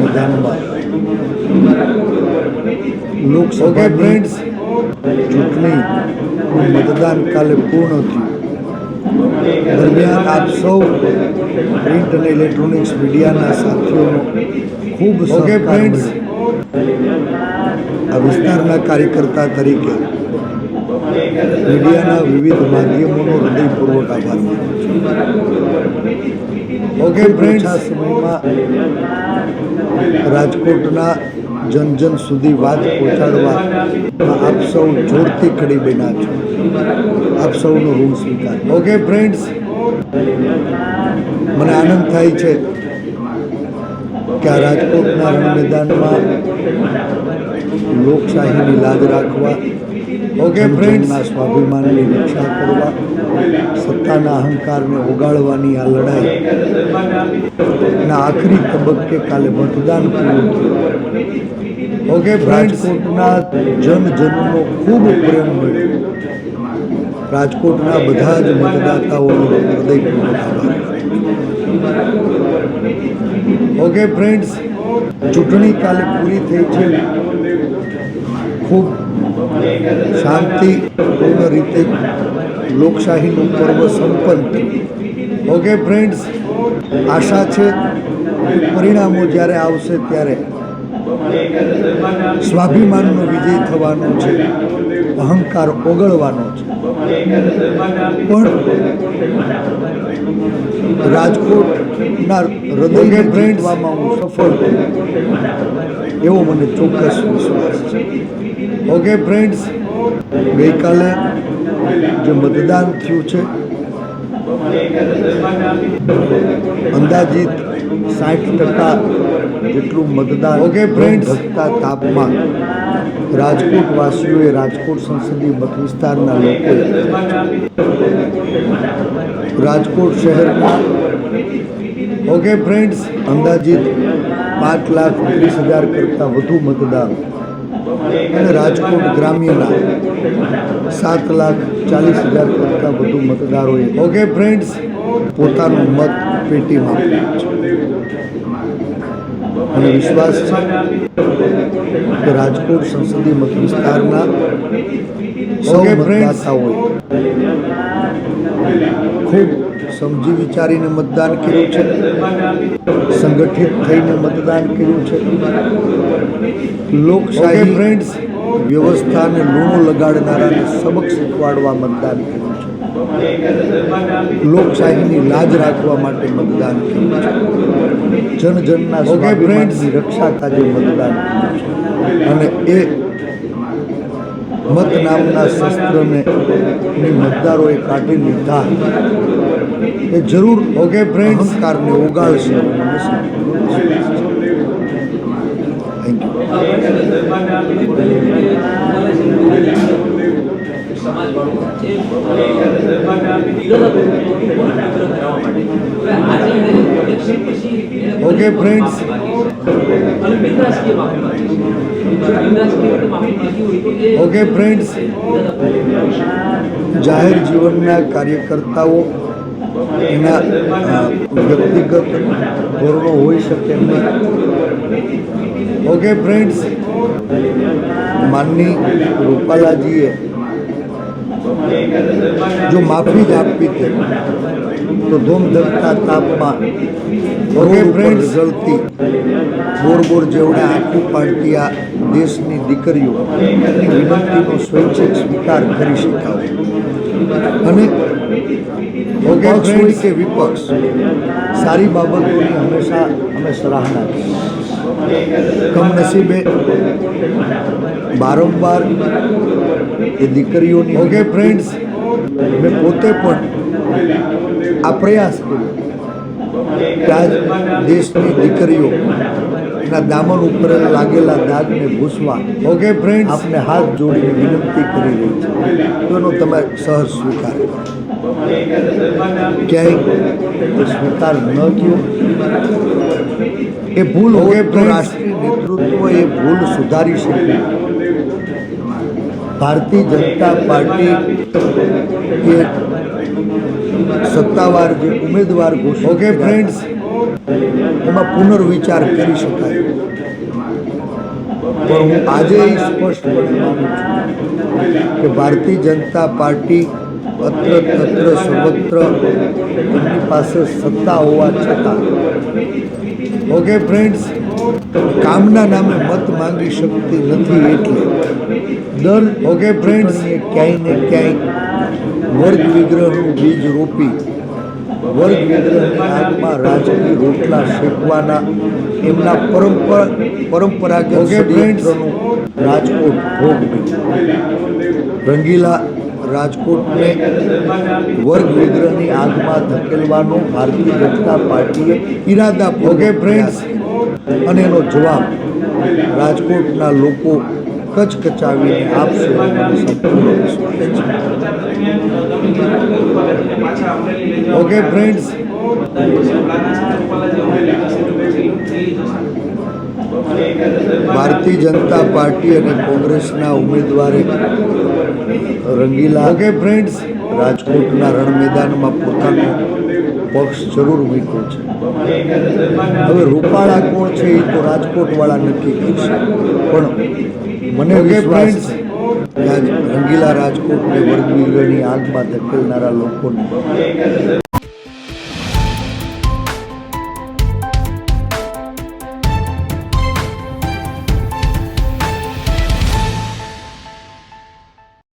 મેદાનમાં લોકસભા ફ્રેન્ડ્સ ચૂંટણી મતદાન કાલે પૂર્ણ થયું. દરમિયાન આપ સૌ પ્રિન્ટ અને ઇલેક્ટ્રોનિક્સ મીડિયાના સાથીઓનો ખૂબ ફ્રેન્ડ્સ આ વિસ્તારના કાર્યકર્તા તરીકે મીડિયાના વિવિધ માધ્યમોનો હૃદયપૂર્વક આભાર માનું છું. ઓકે આ સમયમાં રાજકોટના જન જન સુધી વાત પહોંચાડવા આપ સૌ જોરથી ખડી બન્યા છો. આપ સૌનો ઋણ સ્વીકાર. ઓકે ફ્રેન્ડ્સ મને આનંદ થાય છે કે આ રાજકોટના રણ મેદાનમાં લોકશાહીની લાજ રાખવા ઓકે ફ્રેન્ડ્સના સ્વાભિમાનની રક્ષા કરવા સત્તાના અહંકારને ઓગાળવાની આ લડાઈ. ના આખરી તબક્કે કાલે મતદાન પૂરું ઓકે રાજકોટના જનજનનો ખૂબ પ્રેમ મળ્યો. રાજકોટના બધા જ મતદાતાઓનો હૃદયપૂર્વક આભાર. ઓકે ફ્રેન્ડ્સ ચૂંટણી કાલે પૂરી થઈ છે. ખૂબ શાંતિપૂર્ણ રીતે લોકશાહીનું પર્વ સંપન્ન. ઓકે ફ્રેન્ડ્સ આશા છે પરિણામો જ્યારે આવશે ત્યારે સ્વાભિમાનનો વિજય થવાનો છે, અહંકાર ઓગળવાનો છે. પણ રાજકોટના હૃદયને બ્રેન્ડવામાં હું સફળ એવો મને ચોક્કસ વિશ્વાસ છે. ઓકે ફ્રેન્ડ્સ ગઈકાલે જે મતદાન થયું છે અંદાજિત સાઠ ટકા જેટલું મતદાન ઓકે ફ્રેન્ડ્સ ઘટતા તાપમાન રાજકોટ વાસીઓએ રાજકોટ સંસદીય મત વિસ્તારના લોકો રાજકોટ શહેરના ઓકે ફ્રેન્ડ્સ, અંદાજિત પાંચ લાખ ત્રીસ હજાર કરતાં વધુ મતદાર અને રાજકોટ ગ્રામ્યના સાત લાખ ચાલીસ હજાર કરતાં વધુ મતદારોએ ઓકે ફ્રેન્ડ્સ, પોતાનો મત પેટીમાં આપ્યો છે. અને વિશ્વાસ છે કે રાજકોટ સંસદીય મત વિસ્તારના સૌ મતદાતાઓએ ખૂબ સમજી વિચારીને મતદાન કર્યું છે સંગઠિત થઈને મતદાન કર્યું છે. લોકશાહી ફ્રેન્ડ્સ વ્યવસ્થાને લૂણો લગાડનારાને સબક શીખવાડવા મતદાન કર્યું છે. લોકશાહીની લાજ રાખવા માટે મતદાન કર્યું છે. જન જનના સ્વાભિમાનની રક્ષા કાજે મતદાન કર્યું છે. અને એ મત નામના શસ્ત્રને મતદારોએ કાઢી લીધા. એ જરૂર ઓકે ફ્રેન્ડ અહંકારને ઓગાળશે thank you okay friends okay friends જાહેર જીવનના કાર્યકર્તાઓ એના વ્યક્તિગત ધોરણો હોઈ શકે નહીં. ઓકે ફ્રેન્ડ્સ માનની રૂપાલાજીએ જો માફી જ આપવી છે તો ધૂમ ધમતા તાપમાં રિઝલ્ટથી બોર બોર જેવડે આખું પાડતી આ દેશની દીકરીઓ વિનંતીનો સ્વૈચ્છિક સ્વીકાર કરી શકાય. અને પક્ષ કે વિપક્ષ સારી બાબતોની હંમેશા અમે સરાહના કરી કમનસીબે બારંવાર એ દીકરીઓની ઓકે ફ્રેન્ડ્સ મેં પોતે પણ આ પ્રયાસ કર્યો કે આજ દેશની દીકરીઓ એના દામન ઉપર લાગેલા દાગને ભૂસવા ઓકે ફ્રેન્ડ આપને હાથ જોડીને વિનંતી કરી રહી છે. તો એનો તમે સહજ સ્વીકાર કરો. ક્યાંય સ્વીકાર ન થયો. એ ભૂલ હોય રાષ્ટ્રીય નેતૃત્વ એ ભૂલ સુધારી શકે ભારતીય જનતા પાર્ટી સત્તાવાર જે ઉમેદવાર ઓકે ફ્રેન્ડ્સ એમાં પુનર્વિચાર કરી શકાય. પણ હું આજે સ્પષ્ટ સ્પષ્ટપણે માનું છું કે ભારતીય જનતા પાર્ટી અત્ર તત્ર સર્વત્ર એમની પાસે સત્તા હોવા છતાં ઓકે ફ્રેન્ડ્સ કામના નામે મત માંગી શકતી નથી એટલે દર ઓકે ફ્રેન્ડ્સ ક્યાંય ને ક્યાંય વર્ગ વિગ્રહનું બીજ રોપી વર્ગ વિગ્રહની આગમાં રાજકીય રોટલા શેકવાના એમના પરંપરા પરંપરાગત રાજકોટ ભોગ રંગીલા રાજકોટને વર્ગ વિગ્રહની આગમાં ધકેલવાનો ભારતીય જનતા પાર્ટીએ ઈરાદા ઓકે ફ્રેન્ડ્સ અને એનો જવાબ રાજકોટના લોકો કચકચાવીને આપશો okay friends Bharatiya Janata party અને કોંગ્રેસના ઉમેદવારે રંગીલા ઓકે ફ્રેન્ડ્સ રાજકોટના રણ મેદાનમાં પોતાનો પક્ષ જરૂર મૂક્યો છે. હવે રૂપાળા કોણ છે એ તો રાજકોટવાળા નક્કી કરશે. પણ મને વિશ્વાસ રંગીલા રાજકોટને વર્ગ વિગ્રહની આગમાં ધકેલનારા લોકોને.